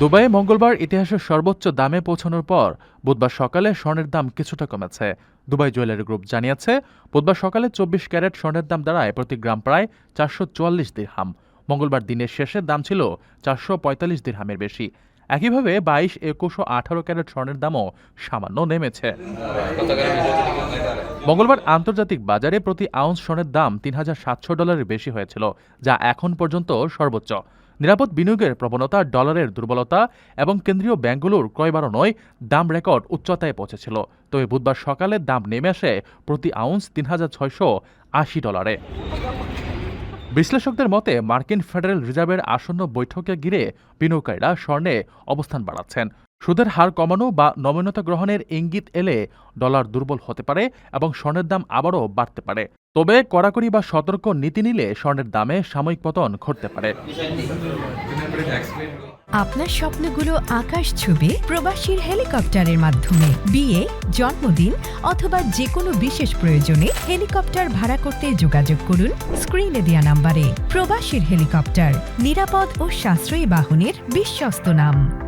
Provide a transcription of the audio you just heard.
দুবাইয়ে মঙ্গলবার ইতিহাসের সর্বোচ্চ দামে পৌঁছানোর পর বুধবার সকালে স্বর্ণের দাম কিছুটা কমেছে। দুবাই জুয়েলারি গ্রুপ জানিয়েছে, বুধবার সকালে চব্বিশ ক্যারেট স্বর্ণের দাম দাঁড়ায় প্রতি গ্রাম প্রায় চারশো চুয়াল্লিশ দিরহাম। মঙ্গলবার দিনের শেষে দাম ছিল চারশো পঁয়তাল্লিশ দিরহামের বেশি। একইভাবে বাইশ, একুশ ও আঠারো ক্যারেট স্বর্ণের দামও সামান্য নেমেছে। মঙ্গলবার আন্তর্জাতিক বাজারে প্রতি আউন্স স্বর্ণের দাম তিন হাজার সাতশো ডলারের বেশি হয়েছিল, যা এখন পর্যন্ত সর্বোচ্চ। নিরাপদ বিনিয়োগের প্রবণতা, ডলারের দুর্বলতা এবং কেন্দ্রীয় ব্যাংকগুলোর ক্রয় বাড়ানোয় দাম রেকর্ড উচ্চতায় পৌঁছেছিল। তবে বুধবার সকালে দাম নেমে আসে প্রতি আউন্স তিন হাজার ছয়শো আশি ডলারে। বিশ্লেষকদের মতে, মার্কিন ফেডারেল রিজার্ভের আসন্ন বৈঠকে ঘিরে বিনিয়োগকারীরা স্বর্ণে অবস্থান বাড়াচ্ছেন। সুদের হার কমানো বা নমনীয়তা গ্রহণের ইঙ্গিত এলে ডলার দুর্বল হতে পারে এবং স্বর্ণের দাম আবারও বাড়তে পারে। তবে কড়াকড়ি বা সতর্ক নীতি নিলে স্বর্ণের দামে সাময়িক পতন ঘটতে পারে। আপনার স্বপ্নগুলো আকাশ ছুবে প্রবাসীর হেলিকপ্টারের মাধ্যমে। বিয়ে, জন্মদিন অথবা যে কোনো বিশেষ প্রয়োজনে হেলিকপ্টার ভাড়া করতে যোগাযোগ করুন স্ক্রিনে দেওয়া নাম্বারে। প্রবাসীর হেলিকপ্টার, নিরাপদ ও সাশ্রয়ী বাহনের বিশ্বস্ত নাম।